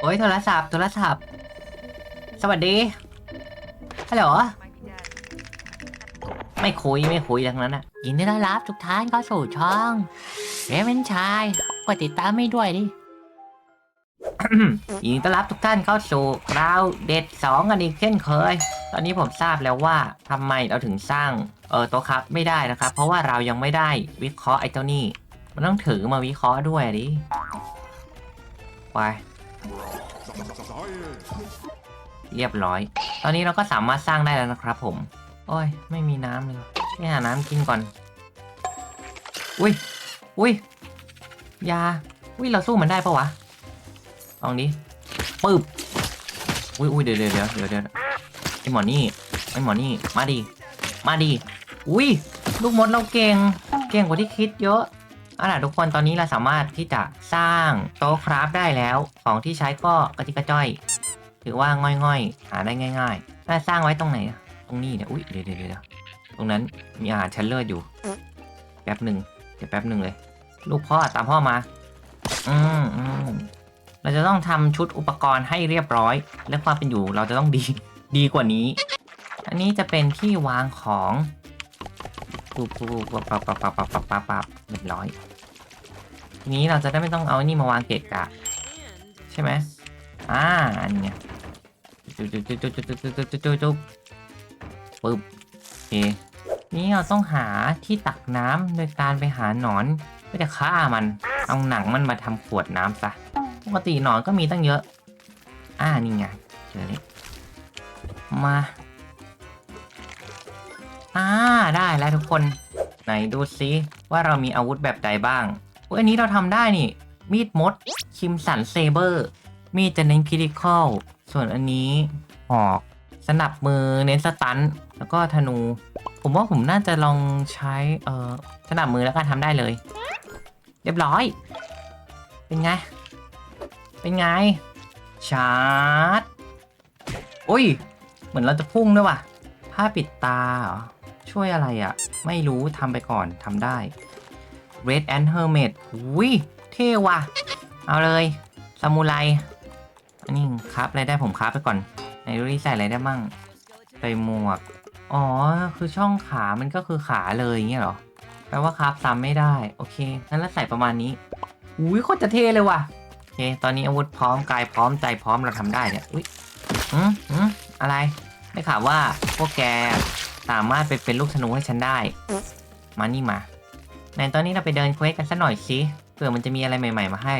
โอ้ยโทรศัพท์โทรศัพท์ สวัสดีฮัลโหลไม่คุยไม่คุยทั้งนั้นอะยินดีต้อนรับทุกท่านเข้าสู่ช่องเรเวนชายกดติดตามไม่ด้วยดิยินดีต้อนรับทุกท่านเข้าสู่คราวเด็ดสองกันอีกเช่นเคย ตอนนี้ผมทราบแล้วว่าทำไมเราถึงสร้างเออตัวครับไม่ได้นะครับ เพราะว่าเรายังไม่ได้วิเคราะห์ไอ้เจ้านี่มันต้องถือมาวิเคราะห์ด้วยดิไป เรียบร้อย ตอนนี้เราก็สามารถสร้างได้แล้วนะครับผม โอ้ย ไม่มีน้ำเลยไปหาน้ำกินก่อน อุ้ย อุ้ย ยา อุ้ย เราสู้มันได้ปะวะ ลองดิปึ๊บ อุ้ยอุ้ยเดี๋ยวเดี๋ยวเดี๋ยวเดี๋ยวเดี๋ยวไอหมอนี่ ไอหมอนี่ มาดิ มาดิ อุ้ย ลูกมดเราเก่ง เก่งกว่าที่คิดเยอะ เอาล่ะทุกคนตอนนี้เราสามารถที่จะสร้างโต๊ะคราฟได้แล้ว ของที่ใช้ก็กระจิกกระจ้อย ถือว่าง่อยๆ หาได้ง่ายๆถ้าสร้างไว้ตรงไหนอะตรงนี้เนี่ยอุ้ยเดี๋ยวเดี๋ยวเดี๋ยวตรงนั้นมีอาหารชั้นเลิศอยู่ แป๊บหนึ่งเดี๋ยวแป๊บหนึ่งเลย ลูกพ่อตามพ่อมา อืมอืมเราจะต้องทำชุดอุปกรณ์ให้เรียบร้อย และความเป็นอยู่เราจะต้องดีดีกว่านี้ อันนี้จะเป็นที่วางของ ปุ๊บปุ๊บปุ๊บปั๊บปั๊บปั๊บปั๊บปั๊บปั๊บปั๊บเรียบร้อย ทีนี้เราจะได้ไม่ต้องเอานี่มาวางเกะกะ ใช่ไหมอ่าอันเนี้ยจุ๊บจุ๊บจุ๊บจุ๊บจุ๊บจุ๊บจุ๊บจุ๊บจุ๊บจุ๊บปึ๊บโอเคนี่เราต้องหาที่ตักน้ำโดยการไปหาหนอนเพื่อจะฆ่ามัน เอาหนังมันมาทำขวดน้ำซะปกติหนอนก็มีตั้งเยอะ อ่านี่ไงเจอเลยมา อ่าได้แล้วทุกคน ไหนดูซิว่าเรามีอาวุธแบบใดบ้างอุ๊ยอันนี้เราทำได้นี่ มีดมด คิมสันเซเบอร์ มีดจะเน้นคริติคอลส่วนอันนี้หอกสนับมือเน้นสตันแล้วก็ธนู ผมว่าผมน่าจะลองใช้เอ่อสนับมือแล้วกันทำได้เลย เรียบร้อย เป็นไง เป็นไง ชาร์จอุ้ย เหมือนเราจะพุ่งด้วยว่ะ ผ้าปิดตาเหรอ ช่วยอะไรอะ่ะ ไม่รู้ทำไปก่อนทำได้ Red and Hermit อุ้ยเท่ว่ะ เอาเลยซามูไรอันนี้ครับอะไรได้ผมครับไปก่อนไหนดูดิใส่อะไรได้มั่งใส่หมวก อ๋อ คือช่องขามันก็คือขาเลยอย่างเงี้ยเหรอ แปลว่าครับซ้ำไม่ได้ โอเค งั้นเราใส่ประมาณนี้อุ้ยโคตรจะเท่เลยว่ะ โอเค ตอนนี้อาวุธพร้อมกายพร้อมใจพร้อมเราทำได้เนี่ย อุ้ยอืมอืมอะไร ได้ข่าวว่าพวกแก สามารถไปเป็นลูกธนูให้ฉันได้ มานี่มาในตอนนี้เราไปเดินเควสกันสักหน่อยสิเผื่อมันจะมีอะไรใหม่ ๆ มาให้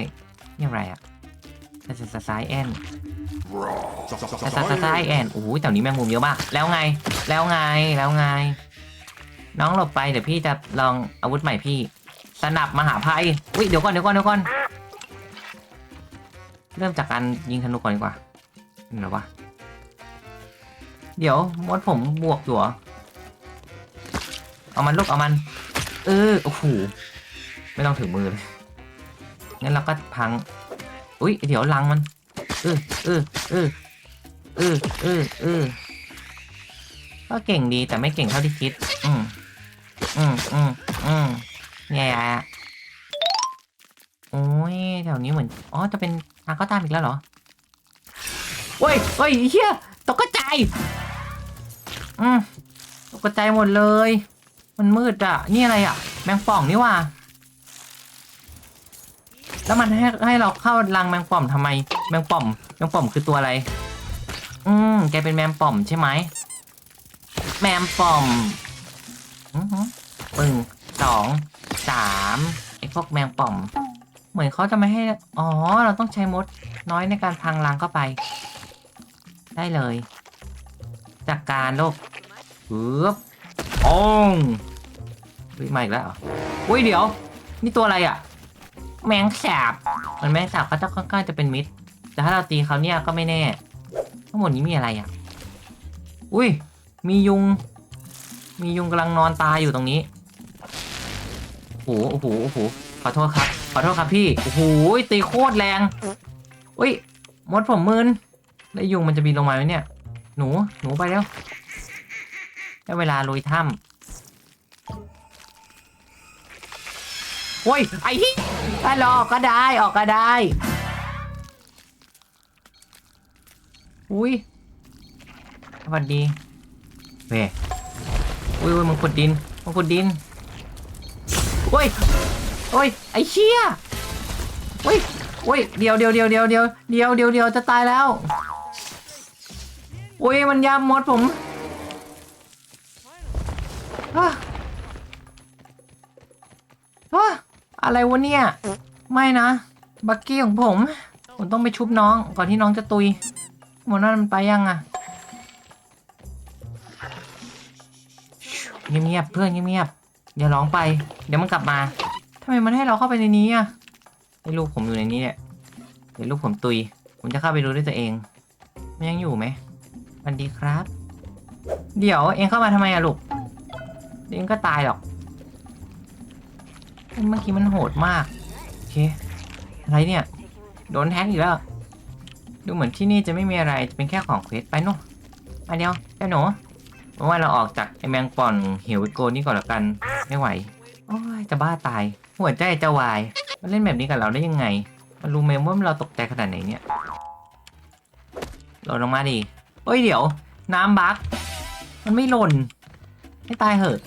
นี่อะไรอะซาซาซายแอนซาซาซาซายแอนโอ้โหแถวนี้แมงมุมเยอะมาก แล้วไง แล้วไง แล้วไง น้องหลบไปเดี๋ยวพี่จะลองอาวุธใหม่พี่ สนับมหาภัยอุ้ยเดี๋ยวก่อนเดี๋ยวก่อนเดี๋ยวก่อน เริ่มจากการยิงธนูก่อนดีกว่าเหรอวะ เดี๋ยวมดผมบวกอยู่เหรอ เอามันลูกเอามัน เออโอ้โหไม่ต้องถือมือเลยงั้นเราก็พัง อุ้ยเดี๋ยวลังมัน เออเออเออเออเออเออก็เก่งดีแต่ไม่เก่งเท่าที่คิด อืมอืมอืมอืมแย่อะโอ้ยแถวนี้เหมือน อ๋อ จะเป็นทางเข้าตามอีกแล้วเหรอเฮ้ยเฮ้ยเฮียตกใจ อืมตกใจหมดเลย มันมืดอะนี่อะไรอะแมงป่องนี่ว่า แล้วมันให้ให้เราเข้ารังแมงป่อมทำไม แมงป่อมแมงป่อมคือตัวอะไร อืมแกเป็นแมงป่อมใช่ไหมแมงป่อมอือหือปึ่งสองสามไอ้พวกแมงป่อมเหมือนเขาจะไม่ให้ อ๋อ เราต้องใช้มดน้อยในการพังรังเข้าไป ได้เลย จากการโลกปึ๊บอ้ง วิมาอีกแล้วเหรออุ้ยเดี๋ยว นี่ตัวอะไรอะ แมงสาบมันแมงสาบเขาจะค่อนข้างจะเป็นมิตร แต่ถ้าเราตีเขาเนี่ยก็ไม่แน่ ทั้งหมดนี้มีอะไรอะ อุ้ย มียุง มียุงกำลังนอนตายอยู่ตรงนี้โอ้โหโอ้โหโอ้โหขอโทษครับ ขอโทษครับพี่ โอ้โหตีโคตรแรง อุ้ย มดผมมืนแล้วยุงมันจะบินลงมาไหมเนี่ย หนู หนูไปแล้วได้เวลาลุยถ้ำ โอ้ยไอ้ที่ถ้าลออกก็ได้ออกก็ได้ อุ้ยสวัสดีเว้ยอุ้ยอุ้ยมันขุดดินมันขุดดินโอ้ยโอ้ยไอ้เชี่ยโอ้ยโอ้ยเดี๋ยวเดี๋ยวเดี๋ยวเดี๋ยวเดี๋ยวเดี๋ยวเดี๋ยวเดี๋ยวจะตายแล้วโอ้ยมันยำมดผม อะไรวะเนี่ย ไม่นะ บักกี้ของผม ผมต้องไปชุบน้อง ก่อนที่น้องจะตุยหมดนั่นมันไปยังอะเงียบๆเพื่อนเงียบๆอย่าร้องไป เดี๋ยวมันกลับมาทำไมมันให้เราเข้าไปในนี้อะไอ้ลูกผมอยู่ในนี้เนี่ยเดี๋ยวลูกผมตุย ผมจะเข้าไปดูด้วยตัวเองมันยังอยู่ไหมสวัสดีครับ เดี๋ยวเองเข้ามาทำไมอะลูกเองก็ตายหรอก เมื่อกี้มันโหดมากโอเคอะไรเนี่ย โดนแฮกอีกแล้ว ดูเหมือนที่นี่จะไม่มีอะไรจะเป็นแค่ของเควสไปนู่นมาเดียวเจ้าหนูเพราะว่าเราออกจากไอแมงป่องหิวโกนี่ก่อนแล้วกันไม่ไหวโอ้ยจะบ้าตาย หัวใจจะวายมันเล่นแบบนี้กับเราได้ยังไง มันรู้ไหมว่าเราตกใจขนาดไหนเนี่ยหล่นลงมาดิเฮ้ยเดี๋ยว น้ำบักมันไม่หล่น ให้ตายเหอะ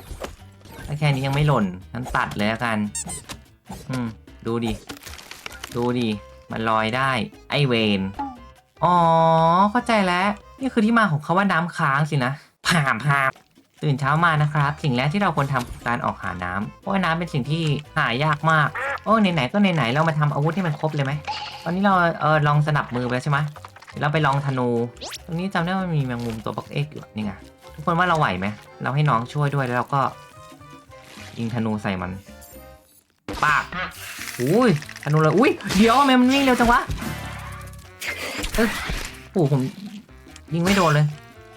ถ้าแค่นี้ยังไม่หล่นงั้นตัดเลยแล้วกัน อืม ดูดิ ดูดิ มันลอยได้ ไอเวน อ๋อ เข้าใจแล้ว นี่คือที่มาของคาว่าน้ำค้างสินะผ่ามพามตื่นเช้ามานะครับ สิ่งแรกที่เราควรทำคือการออกหาน้ำเพราะว่าน้ำเป็นสิ่งที่หายากมาก โอ้ไหนๆก็ไหนๆเรามาทำอาวุธให้มันครบเลยไหมตอนนี้เราเออลองสนับมือไปแล้วใช่ไหมเดี๋ยวเราไปลองธนู ตรงนี้จำได้ว่ามันมีแมงมุมตัวบักเอ็กอยู่นี่ไงทุกคนว่าเราไหวไหมเราให้น้องช่วยด้วยแล้วเราก็ ยิงธนูใส่มันปากอุ้ยธนูเลยอุ้ยเดี๋ยวทำไมมันวิ่งเร็วจังวะเอ้ยโอ้ผมยิงไม่โดนเลย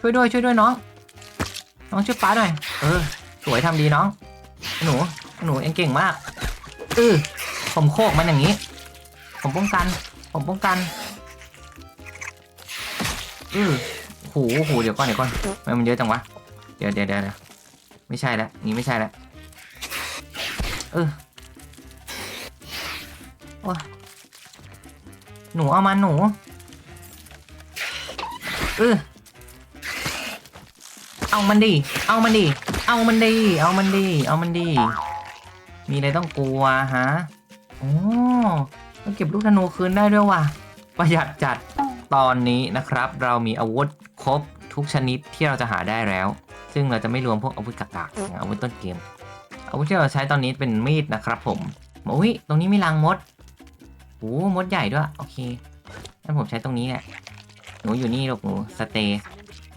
ช่วยด้วยช่วยด้วยน้อง น้องช่วยป้าหน่อยเออสวยทำดีน้อง หนูหนูเองเก่งมากเออผมโคกมันอย่างนี้ ผมป้องกัน ผมป้องกันเออโอ้โหโอ้โหเดี๋ยวก่อนเดี๋ยวก่อนทำไมมันเยอะจังวะเดี๋ยวเดี๋ยวเดี๋ยวเดี๋ยวไม่ใช่แล้วนี่ไม่ใช่แล้ว เออโอ้ยหนูเอามาหนูเออเอามันดิ เอามันดิ เอามันดิ เอามันดิ เอามันดิ มีอะไรต้องกลัวฮะโอ้ต้องเก็บลูกธนูคืนได้ด้วยว่ะ ประหยัดจัด ตอนนี้นะครับ เรามีอาวุธครบทุกชนิดที่เราจะหาได้แล้ว ซึ่งเราจะไม่รวมพวกอาวุธกากๆอย่างอาวุธต้นเกม อาวุธที่เราใช้ตอนนี้เป็นมีดนะครับผมอุ้ยตรงนี้มีรังมดโอ้มดใหญ่ด้วยโอเคงั้นผมใช้ตรงนี้แหละหนูอยู่นี่ลูกหนูสเตย์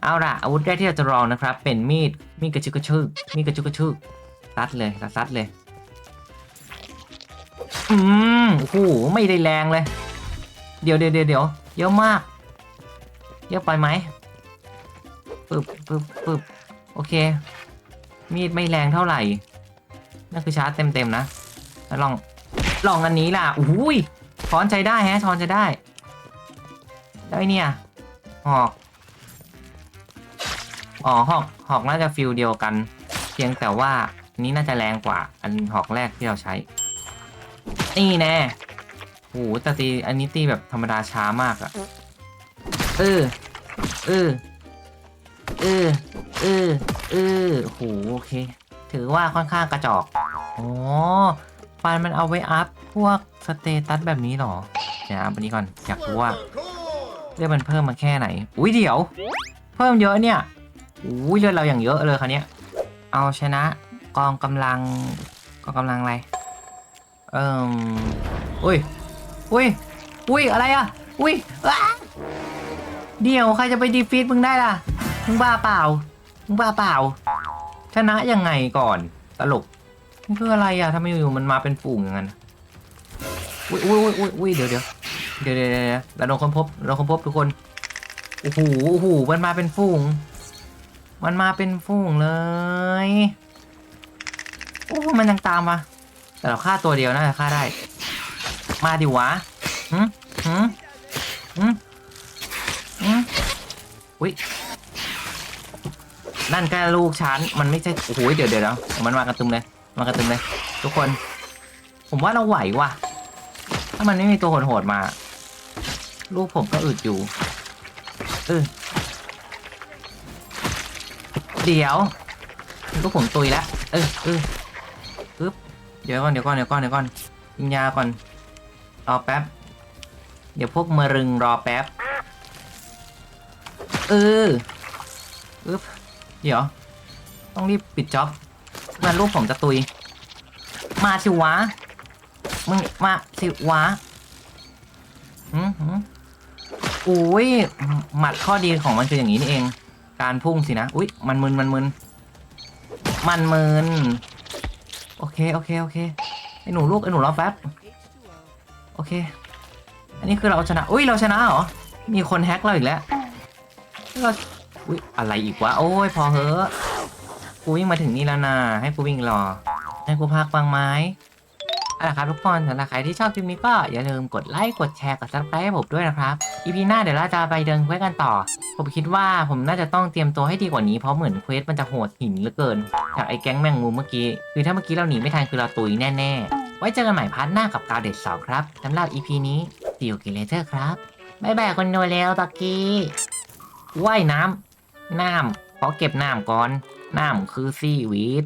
เอาล่ะอาวุธแรกที่เราจะลองนะครับ เป็นมีดมีดกระชึกกระชึกมีดกระชึกกระชึกซัดเลยซัดเลยอืมโอ้โหไม่ได้แรงเลย เดี๋ยวเดี๋ยวเดี๋ยวเยอะมาก เยอะไปไหมปึ๊บปึ๊บปึ๊บโอเค มีดไม่แรงเท่าไหร่ นั่นคือชาร์จเต็มๆนะแล้วลองลองอันนี้ล่ะอุ้ยช้อนใช้ได้แฮะช้อนใช้ได้ได้เนี่ยหอกอ๋อหอกหอกน่าจะฟิลเดียวกัน เพียงแต่ว่าอันนี้น่าจะแรงกว่าอันหอกแรกที่เราใช้ นี่แน่โหแต่ตีอันนี้ตีแบบธรรมดาช้ามากอะเออเออเออเออเออโหโอเค ถือว่าค่อนข้างกระจอก อ๋อฟันมันเอาไว้อัพพวกสเตตัสแบบนี้หรอเดี๋ยวอัพอันนี้ก่อนอยากรู้ว่าเลือดมันเพิ่มมาแค่ไหน อุ้ยเดี๋ยว เพิ่มเยอะเนี่ยอุ้ยเลือดเราอย่างเยอะเลยคันนี้เอาชนะกองกำลังกองกำลังอะไรเอ่มอุ้ยอุ้ยอุ้ยอะไรอะอุ้ยเดี๋ยวใครจะไปดีฟีดมึงได้ล่ะมึงบ้าเปล่ามึงบ้าเปล่า ชนะยังไงก่อนตลก นี่คืออะไรอะทำไมอยู่ๆมันมาเป็นฝูงอย่างนั้นอุ้ยอุ้ยอุ้ยอุ้ยอุ้ยเดี๋ยวเดี๋ยวเดี๋ยวเดี๋ยวเดี๋ยวเราโดนคนพบเราคนพบทุกคนโอ้โหโอ้โหมันมาเป็นฝูง มันมาเป็นฝูงเลยโอ้มันยังตามมาแต่เราฆ่าตัวเดียวน่าจะฆ่าได้ มาดิวะหืมหืมหืมหืมอุ้ยนั่นแค่ลูกฉันมันไม่ใช่โอ้โหเดี๋ยวเดี๋ยวเดี๋ยวมันมากระตึมเลย มากระตึมเลย ทุกคน ผมว่าเราไหวว่ะ ถ้ามันไม่มีตัวโหดๆมา ลูกผมก็อึดอยู่เออเดี๋ยวมันก็ผมตุยแล้วเออเออปึ๊บเดี๋ยวก่อนเดี๋ยวก่อนเดี๋ยวก่อนเดี๋ยวก่อนกินยาก่อนรอแป๊บ เดี๋ยวพวกมะรึงรอแป๊บเอออึ๊บเดี๋ยว ต้องรีบปิดจ็อบ เมื่อลูกผมจะตุย มาสิวะ มึงมาสิวะหืมอุ้ยหมัดข้อดีของมันคืออย่างนี้นี่เอง การพุ่งสินะ อุ้ยมันมึนมันมึนมันมึนโอเคโอเคโอเคไอหนูลูกไอหนูรอแป๊บโอเค อันนี้คือเราชนะ อุ้ยเราชนะเหรอ มีคนแฮ็กเราอีกแล้วเราอุ้ยอะไรอีกวะ โอ้ยพอเหอะ กูวิ่งมาถึงนี่แล้วนะให้กูวิ่งรอ ให้กูพักบางไม้เอาละครับทุกคนสำหรับใครที่ชอบคลิปนี้ก็อย่าลืมกดไลค์กดแชร์กดซับสไครต์ให้ผมด้วยนะครับอีพีหน้าเดี๋ยวเราจะไปเดินเควสกันต่อ ผมคิดว่าผมน่าจะต้องเตรียมตัวให้ดีกว่านี้เพราะเหมือนเควสมันจะโหดหินเหลือเกิน จากไอ้แก๊งแมงมุมเมื่อกี้คือถ้าเมื่อกี้เราหนีไม่ทันคือเราตุยแน่ๆ ไว้เจอกันใหม่พาร์ทหน้ากับกาวเด็ดสาวครับสำหรับ EP นี้ See you later ครับบ๊ายบายคนดูแล้วตะกี้ว่ายน้ำน้ำ ขอเก็บน้ำก่อน น้ำคือซีวีด